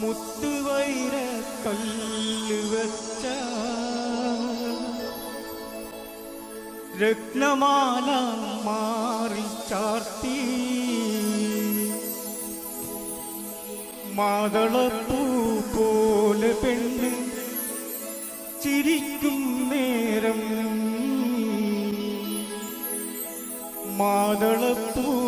മുത്തുവൈര കല്ല് വെച്ച രത്നമാല മാറി ചാർത്തി. മാതളപ്പൂ പോലെ പെണ്ണ് ചിരിക്കും നേരം. മാതളപ്പൂ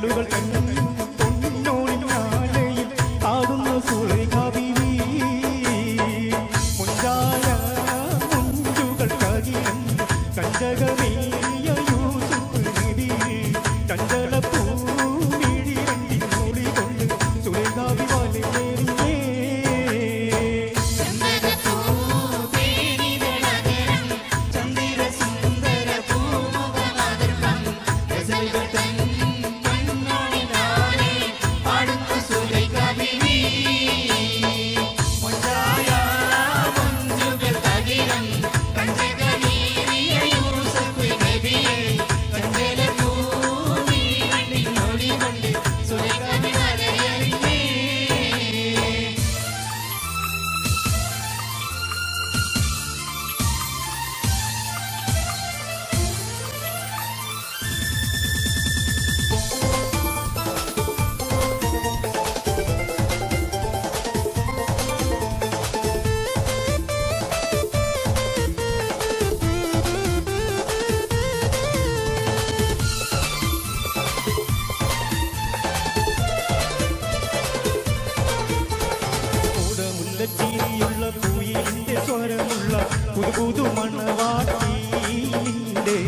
കടലുകൾ തന്നെ ചേരിയുള്ള പൂയിലിന്റെ നിന്റെ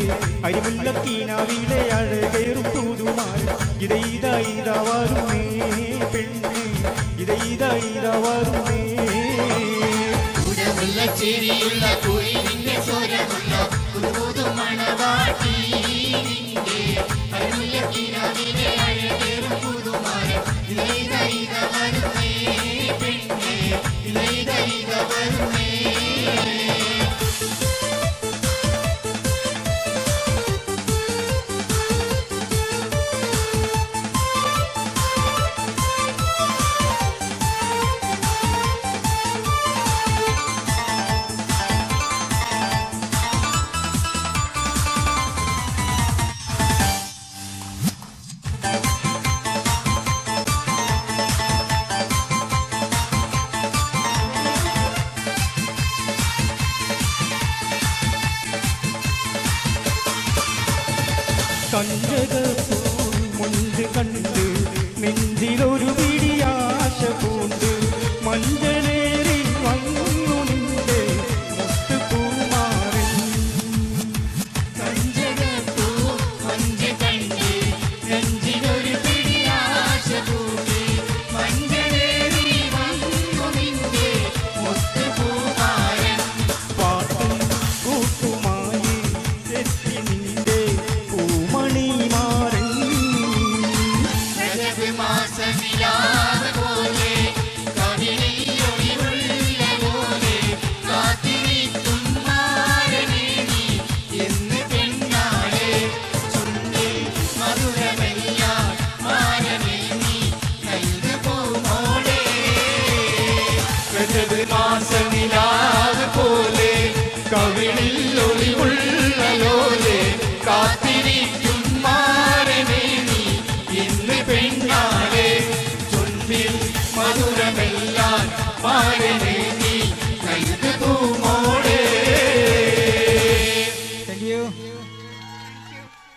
അരിമുല്ലക്കീനാവിലെ അഴകേറും സ്വരമുള്ള പുതുപുതു ഇലൈത ഇത വരുന്നേ മുണ്ട് കണ്ട്